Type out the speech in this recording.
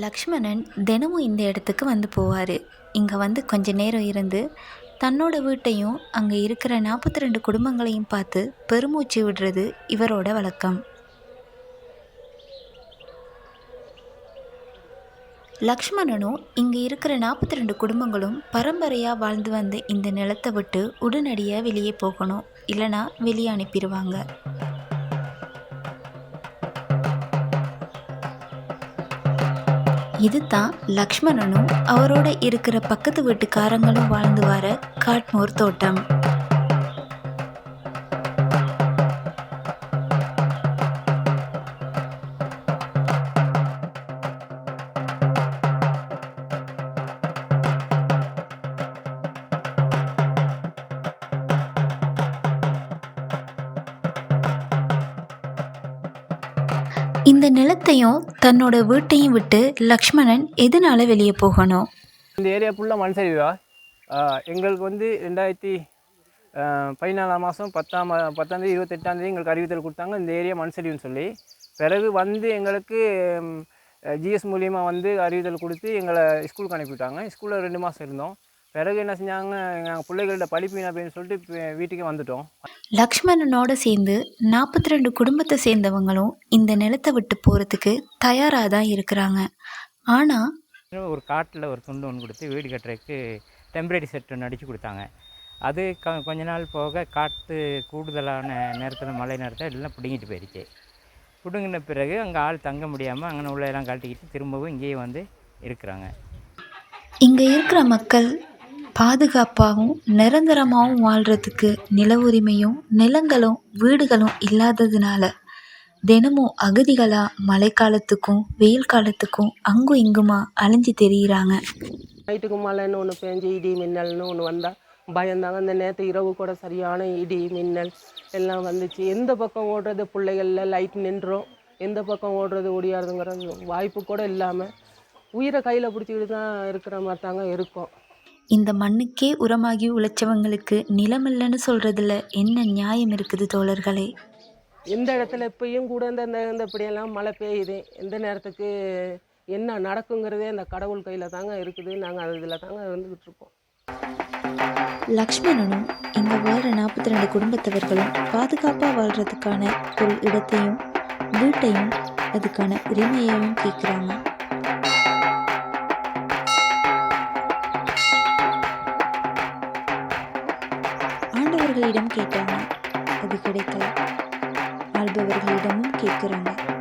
லக்ஷ்மணன் தினமும் இந்த இடத்துக்கு வந்து போவார். இங்கே வந்து கொஞ்ச நேரம் இருந்து தன்னோட வீட்டையும் அங்கே இருக்கிற நாற்பத்தி ரெண்டு குடும்பங்களையும் பார்த்து பெருமூச்சு விடுறது இவரோட வழக்கம். லக்ஷ்மணனும் இங்கே இருக்கிற நாற்பத்தி ரெண்டு குடும்பங்களும் பரம்பரையாக வாழ்ந்து வந்த இந்த நிலத்தை விட்டு உடனடியாக வெளியே போகணும். இல்லைனா வெளியே அனுப்பிடுவாங்க. இது தான் லக்ஷ்மணனும் அவரோட இருக்கிற பக்கத்து வீட்டுக்காரங்களும் வாழ்ந்து வர காட்மோர் தோட்டம். இந்த நிலத்தையும் தன்னோட வீட்டையும் விட்டு லக்ஷ்மணன் எதனால வெளியே போகணும்? இந்த ஏரியா ஃபுல்லாக மண் சரிவா எங்களுக்கு வந்து ரெண்டாயிரத்தி பதினாலாம் மாதம் பத்தாம் பத்தாந்தேதி இருபத்தெட்டாந்தேதி எங்களுக்கு அறிவித்தல் கொடுத்தாங்க. இந்த ஏரியா மண் சரிவுன்னு சொல்லி. பிறகு வந்து எங்களுக்கு ஜிஎஸ் மூலியமாக வந்து அறிவித்தல் கொடுத்து எங்களை ஸ்கூலுக்கு அனுப்பிவிட்டாங்க ஸ்கூலில் ரெண்டு மாதம் இருந்தோம். பிறகு என்ன செஞ்சாங்க எங்கள் பிள்ளைகள்ட்ட படிப்பீங்க அப்படின்னு சொல்லிட்டு வீட்டுக்கே வந்துட்டோம். லக்ஷ்மணனோட சேர்ந்து நாற்பத்தி ரெண்டு குடும்பத்தை சேர்ந்தவங்களும் இந்த நிலத்தை விட்டு போகிறதுக்கு தயாராக தான் இருக்கிறாங்க ஆனால் ஒரு காட்டில் ஒரு துண்டு ஒன்று கொடுத்து வீடு கட்டுறதுக்கு டெம்பரரி செட் ஒன்று அடித்து கொடுத்தாங்க. அது க கொஞ்ச நாள் போக காற்று கூடுதலான நேரத்தில் மழை நேரத்தில் எல்லாம் பிடுங்கிட்டு போயிடுச்சு. பிடுங்கின பிறகு அங்கே ஆள் தங்க முடியாமல் அங்கே உள்ள எல்லாம் கழட்டிக்கிட்டு திரும்பவும் இங்கேயே வந்து இருக்கிறாங்க. இங்கே இருக்கிற மக்கள் பாதுகாப்பாகவும் நிரந்தரமாகவும் வாழ்கிறதுக்கு நில உரிமையும் நிலங்களும் வீடுகளும் இல்லாததுனால தினமும் அகதிகளாக மழைக்காலத்துக்கும் வெயில் காலத்துக்கும் அங்கும் இங்குமா அலைஞ்சு தெரிகிறாங்க நைட்டுக்கு மழைன்னு ஒன்று பேஞ்சு இடி மின்னல்னு ஒன்று வந்தால் பயந்தாங்க. அந்த நேற்று இரவு கூட சரியான இடி மின்னல் எல்லாம் வந்துச்சு. எந்த பக்கம் ஓடுறது? பிள்ளைகளில் லைட் நின்றோம். எந்த பக்கம் ஓடுறது? ஓடியாருதுங்கிறது வாய்ப்பு கூட இல்லாமல் உயிரை கையில் பிடிச்சிக்கிட்டு தான் இருக்கிற மாதிரி தாங்க இருக்கும். இந்த மண்ணுக்கே உரமாகி உழைச்சவங்களுக்கு நிலமில்லைன்னு சொல்கிறதுல என்ன நியாயம் இருக்குது தோழர்களே? எந்த இடத்துல இப்பயும் கூட இந்த இந்த இப்படியெல்லாம் மழை பெய்யுது. எந்த நேரத்துக்கு என்ன நடக்குங்கிறதே அந்த கடவுள் கையில் தாங்க இருக்குது. நாங்கள் அதில் தாங்க இருந்துக்கிட்டு இருக்கோம். லக்ஷ்மணனும் இங்கே வாழ்கிற நாற்பத்தி ரெண்டு குடும்பத்தவர்களும் பாதுகாப்பாக வாழ்கிறதுக்கான ஒரு இடத்தையும் வீட்டையும் அதுக்கான உரிமையையும் கேட்குறாங்க மற்றவர்களிடம் கேட்டாங்க அது கிடைக்கல ஆள்பவர்களிடமும் கேட்குறாங்க.